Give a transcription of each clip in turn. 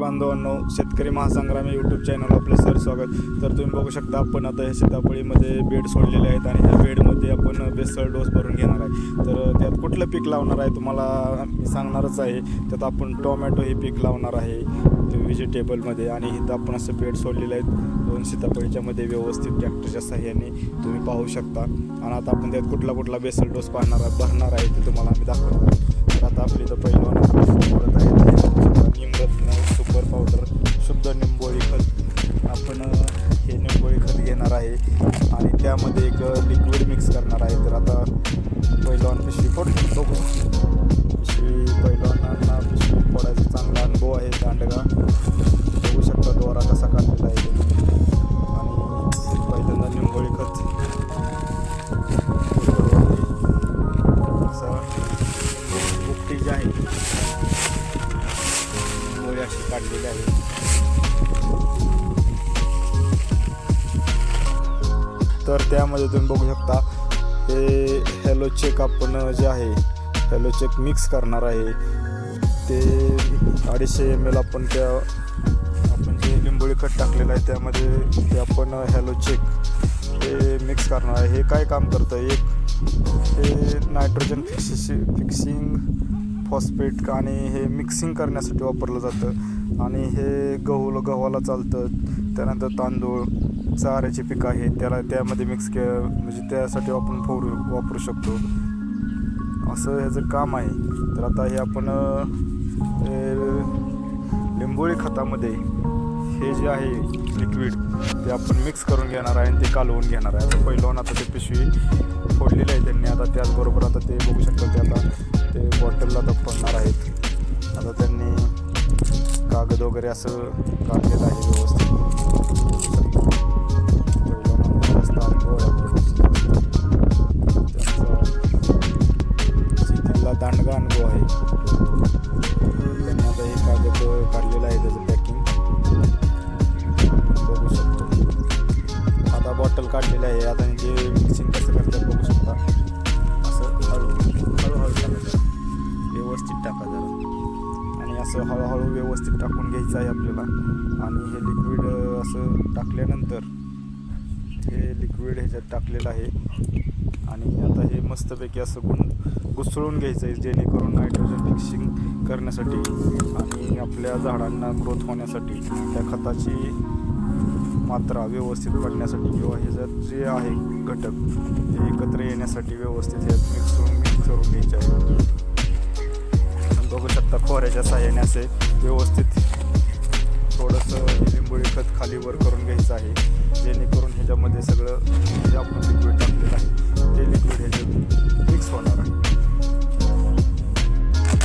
बांधवांनो शेतकरी महासंग्राम या यूट्यूब चॅनल आपलं सर स्वागत. तर तुम्ही बघू शकता आपण आता ह्या सीताफळीमध्ये बेड सोडलेले आहेत आणि ह्या बेडमध्ये आपण बेसळ डोस भरून घेणार आहे. तर त्यात कुठलं पीक लावणार आहे तुम्हाला मी सांगणारच आहे. त्यात आपण टोमॅटो हे पीक लावणार आहे व्हेजिटेबलमध्ये आणि इथं आपण असं बेड सोडलेलं आहेत. दोन सीतापळीच्यामध्ये व्यवस्थित ट्रॅक्टरच्या साह्याने तुम्ही पाहू शकता. आणि आता आपण त्यात कुठला कुठला बेसल डोस पाहणार भरणार आहे ते तुम्हाला आम्ही दाखवणार तर आता आपली इथं पहिलं आहे आणि त्यामध्ये एक लिक्विड मिक्स करणार आहे. तर आता पहिलवान पिशवी फोडतो बघू. पिशवी पहिलवानांना पिशवी फोडायचा चांगला अनुभव आहे दांडगा. बघू शकता दोरा कसा काढलेला आहे. आणि पहिल्यांदा निंबोळी खत. बुकटी जी आहे गोळी अशी काढलेली आहे. तर त्यामध्ये तुम्ही बघू शकता हे हॅलो चेक आपण जे आहे हॅलो चेक मिक्स करणार आहे. ते अडीचशे एम एल आपण त्या आपण जे लिंबोळी खत टाकलेलं आहे त्यामध्ये ते आपण हॅलो चेक हे मिक्स करणार आहे. हे काय काम करतं? एक हे नायट्रोजन फिक्सिशि फिक्सिंग फॉस्फेट आणि हे मिक्सिंग करण्यासाठी वापरलं जातं. आणि हे गहू गव्हाला चालतं. त्यानंतर तांदूळ. चाऱ्याचे पिकं आहेत त्याला त्यामध्ये मिक्स के म्हणजे त्यासाठी आपण फोरू वापरू शकतो. असं ह्याचं काम आहे. तर आता हे आपण लिंबोळी खतामध्ये हे जे आहे लिक्विड ते आपण मिक्स करून घेणार आहे आणि ते कालवून घेणार आहे. आता पहिलं आता ते पिशवी फोडलेली आहे त्यांनी. आता त्याचबरोबर आता ते बघू शकता ते आता ते बॉटलला आता फोडणार आहेत. आता त्यांनी कागद वगैरे असं काढलेलं आहे व्यवस्थित. बॉटल आहे. आता जे मिक्सिंग कसं करतात बघू शकता. असं हळू हळूहळू टाकायचं व्यवस्थित टाका जरा. आणि असं हळूहळू व्यवस्थित टाकून घ्यायचं आहे आपल्याला. आणि हे लिक्विड असं टाकल्यानंतर हे लिक्विड ह्याच्यात टाकलेलं आहे. आणि आता हे मस्तपैकी असं गुण घुसळून घ्यायचं आहे जेणेकरून नायट्रोजन फिक्सिंग करण्यासाठी आणि आपल्या झाडांना ग्रोथ होण्यासाठी त्या खताची मात्रा व्यवस्थित पडण्यासाठी किंवा ह्याच्यात जे आहे घटक ते एकत्र येण्यासाठी व्यवस्थित ह्यात मिक्स करून मिक्स करून घ्यायचे आहे बघू शकता खोऱ्याच्या साह्याने असे व्यवस्थित थोडंसं लिंबोळी खत खाली वर करून घ्यायचं आहे. जेणेकरून ह्याच्यामध्ये सगळं जे आपण लिक्विड टाकलेलं आहे ते लिक्विड ह्याच्यात मिक्स होणार आहे.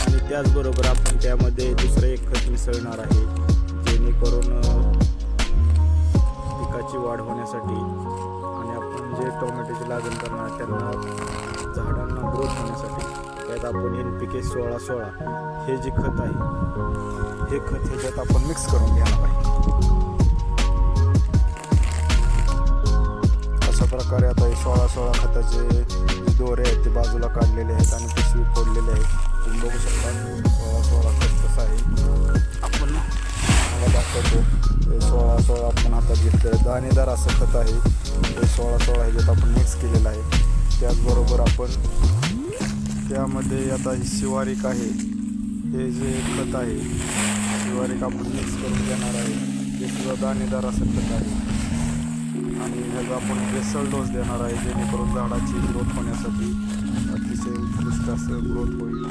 आणि त्याचबरोबर आपण त्यामध्ये दुसरं एक खत मिसळणार आहे जेणेकरून पिकाची वाढ होण्यासाठी आणि आपण जे टोमॅटोची लागण करणार त्यांना झाडांना ग्रोथ होण्यासाठी त्यात आपण एन पी के सोळा सोळा हे जे खत आहे हे खत ह्याच्यात आपण मिक्स करून घेणार आहे. अशा प्रकारे आता हे सोळा सोळा खताचे जे दोरे आहेत ते बाजूला काढलेले आहेत आणि पिशवी फोडलेले आहे तुम्ही बघू शकता सोळा सोळा खत कसं आहे. आपण मला दाखवतो. सोळा हातात घेतलं दाणेदार असं खत आहे. हे सोळा सोळा ह्याच्यात आपण मिक्स केलेलं आहे. त्याचबरोबर आपण त्यामध्ये आता ही शिवारिक आहे. हे जे खत आहे शिवारिक आपण मिक्स करून देणार आहे. ते सुद्धा दाणेदार असं खत आहे. आणि ह्याचा आपण बेसल डोस देणार आहे जेणेकरून झाडाची ग्रोथ होण्यासाठी अतिशय उत्कृष्ट असं ग्रोथ होईल.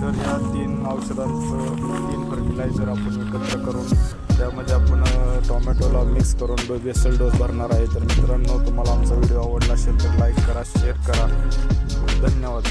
तर या औषधांचं तीन फर्टिलायझर आपण एकत्र करून त्यामध्ये आपण टोमॅटोला मिक्स करून डो बेसल डोस भरणार आहे. तर मित्रांनो तुम्हाला आमचा व्हिडिओ आवडला असेल तर लाईक करा शेअर करा. धन्यवाद.